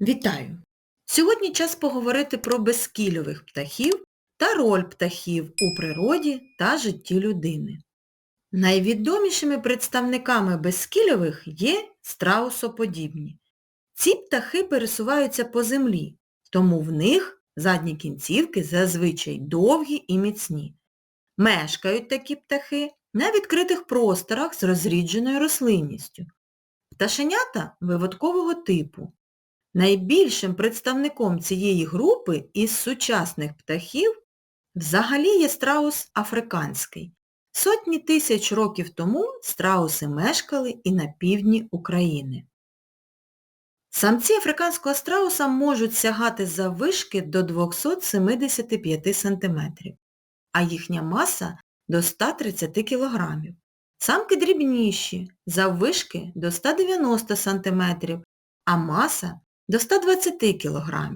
Вітаю! Сьогодні час поговорити про безкільових птахів та роль птахів у природі та житті людини. Найвідомішими представниками безкільових є страусоподібні. Ці птахи пересуваються по землі, тому в них задні кінцівки зазвичай довгі і міцні. Мешкають такі птахи на відкритих просторах з розрідженою рослинністю. Пташенята виводкового типу. Найбільшим представником цієї групи із сучасних птахів взагалі є страус африканський. Сотні тисяч років тому страуси мешкали і на півдні України. Самці африканського страуса можуть сягати заввишки до 275 см, а їхня маса до 130 кг. Самки дрібніші, заввишки до 190 см, а маса до 120 кг.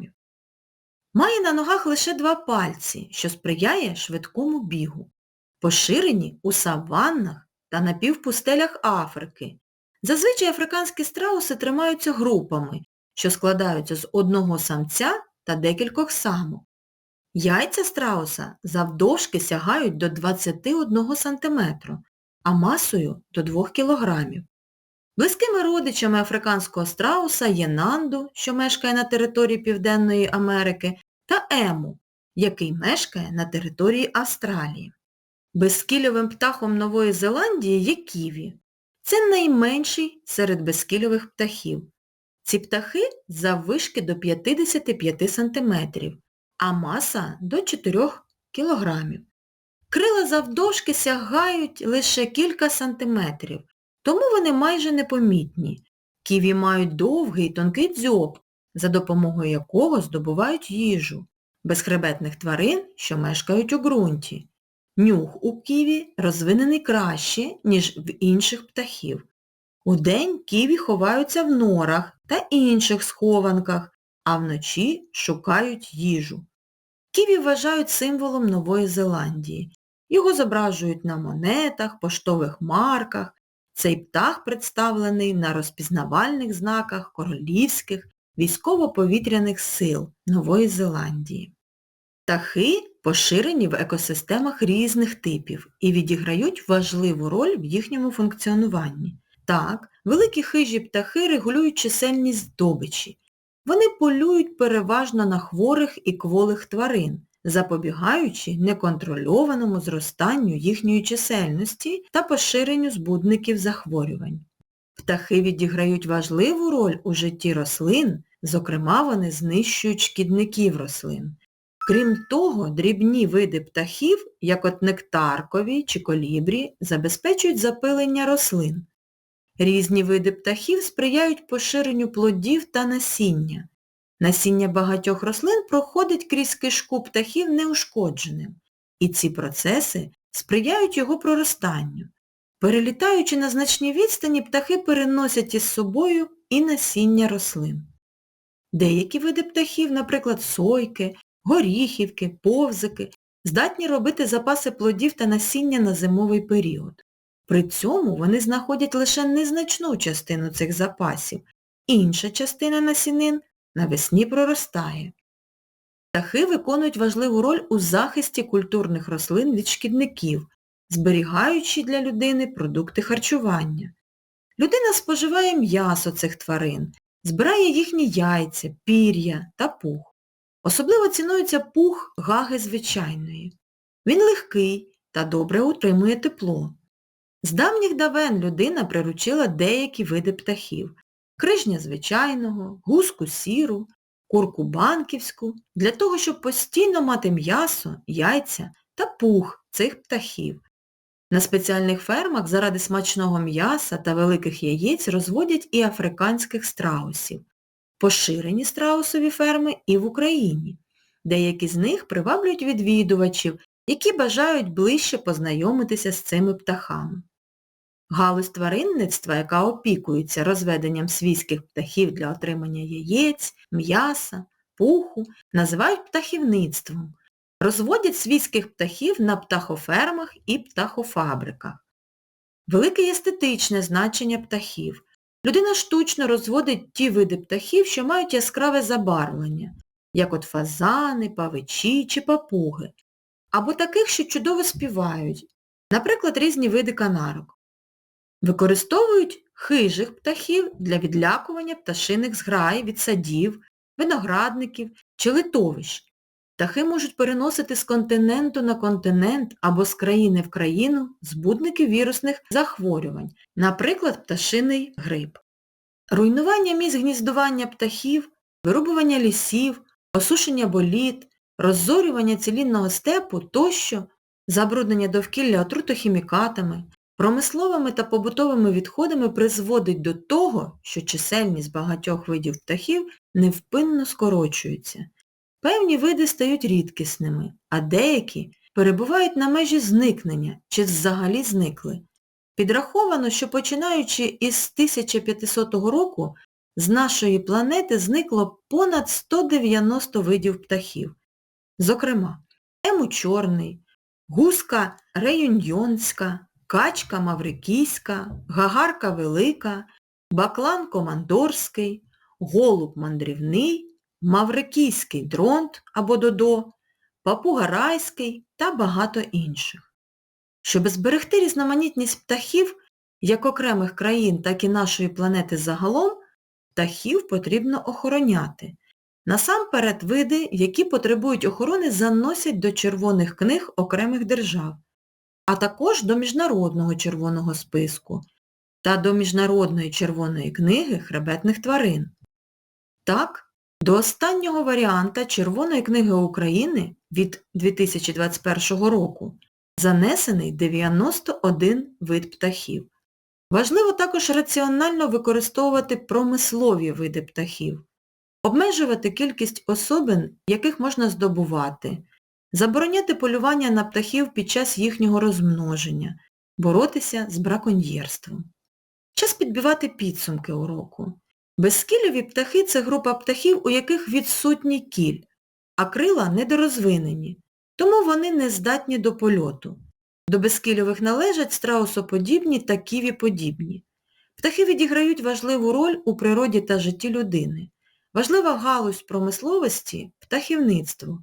Має на ногах лише два пальці, що сприяє швидкому бігу. Поширені у саваннах та на півпустелях Африки. Зазвичай африканські страуси тримаються групами, що складаються з одного самця та декількох самок. Яйця страуса завдовжки сягають до 21 см, а масою до 2 кг. Близькими родичами африканського страуса є Нанду, що мешкає на території Південної Америки, та Ему, який мешкає на території Австралії. Безкільовим птахом Нової Зеландії є ківі. Це найменший серед безкільових птахів. Ці птахи заввишки до 55 см, а маса до 4 кг. Крила завдовжки сягають лише кілька сантиметрів, тому вони майже непомітні. Ківі мають довгий тонкий дзьоб, за допомогою якого здобувають їжу, безхребетних тварин, що мешкають у ґрунті. Нюх у ківі розвинений краще, ніж в інших птахів. Удень ківі ховаються в норах та інших схованках, а вночі шукають їжу. Ківі вважають символом Нової Зеландії. Його зображують на монетах, поштових марках. Цей птах представлений на розпізнавальних знаках королівських військово-повітряних сил Нової Зеландії. Птахи поширені в екосистемах різних типів і відіграють важливу роль в їхньому функціонуванні. Так, великі хижі птахи регулюють чисельність здобичі. Вони полюють переважно на хворих і кволих тварин, запобігаючи неконтрольованому зростанню їхньої чисельності та поширенню збудників захворювань. Птахи відіграють важливу роль у житті рослин, зокрема вони знищують шкідників рослин. Крім того, дрібні види птахів, як от нектаркові чи колібрі, забезпечують запилення рослин. Різні види птахів сприяють поширенню плодів та насіння. Насіння багатьох рослин проходить крізь кишку птахів неушкодженим, і ці процеси сприяють його проростанню. Перелітаючи на значні відстані, птахи переносять із собою і насіння рослин. Деякі види птахів, наприклад, сойки, горіхівки, повзики, здатні робити запаси плодів та насіння на зимовий період. При цьому вони знаходять лише незначну частину цих запасів, інша частина насінин навесні проростає. Птахи виконують важливу роль у захисті культурних рослин від шкідників, зберігаючи для людини продукти харчування. Людина споживає м'ясо цих тварин, збирає їхні яйця, пір'я та пух. Особливо цінується пух гаги звичайної. Він легкий та добре утримує тепло. З давніх давен людина приручила деякі види птахів крижня звичайного, гуску сіру, курку банківську, для того, щоб постійно мати м'ясо, яйця та пух цих птахів. На спеціальних фермах заради смачного м'яса та великих яєць розводять і африканських страусів. Поширені страусові ферми і в Україні. Деякі з них приваблюють відвідувачів, які бажають ближче познайомитися з цими птахами. Галузь тваринництва, яка опікується розведенням свійських птахів для отримання яєць, м'яса, пуху, називають птахівництвом. Розводять свійських птахів на птахофермах і птахофабриках. Велике естетичне значення птахів. людина штучно розводить ті види птахів, що мають яскраве забарвлення, як от фазани, павичі чи папуги, або таких, що чудово співають, наприклад, різні види канарок. Використовують хижих птахів для відлякування пташиних зграй від садів, виноградників чи литовищ. Птахи можуть переносити з континенту на континент або з країни в країну збудники вірусних захворювань, наприклад, пташиний грип. Руйнування місць гніздування птахів, вирубування лісів, осушення боліт, роззорювання цілінного степу тощо, забруднення довкілля отрутохімікатами, промисловими та побутовими відходами призводить до того, що чисельність багатьох видів птахів невпинно скорочується. Певні види стають рідкісними, а деякі перебувають на межі зникнення чи взагалі зникли. Підраховано, що починаючи із 1500 року з нашої планети зникло понад 190 видів птахів. Зокрема, ему чорний, гуска реюньйонська, качка маврикійська, гагарка велика, баклан командорський, голуб мандрівний, маврикійський дронт або додо, папуга райський та багато інших. Щоб зберегти різноманітність птахів, як окремих країн, так і нашої планети загалом, птахів потрібно охороняти. Насамперед види, які потребують охорони, заносять до червоних книг окремих держав, а також до Міжнародного червоного списку та до Міжнародної червоної книги хребетних тварин. Так, до останнього варіанта Червоної книги України від 2021 року занесений 91 вид птахів. Важливо також раціонально використовувати промислові види птахів, обмежувати кількість особин, яких можна здобувати, забороняти полювання на птахів під час їхнього розмноження, боротися з браконьєрством. Час підбивати підсумки уроку. Безскільові птахи – це група птахів, у яких відсутній кіль, а крила недорозвинені, тому вони не здатні до польоту. До безкільових належать страусоподібні та ківіподібні. Птахи відіграють важливу роль у природі та житті людини. Важлива галузь промисловості – птахівництво,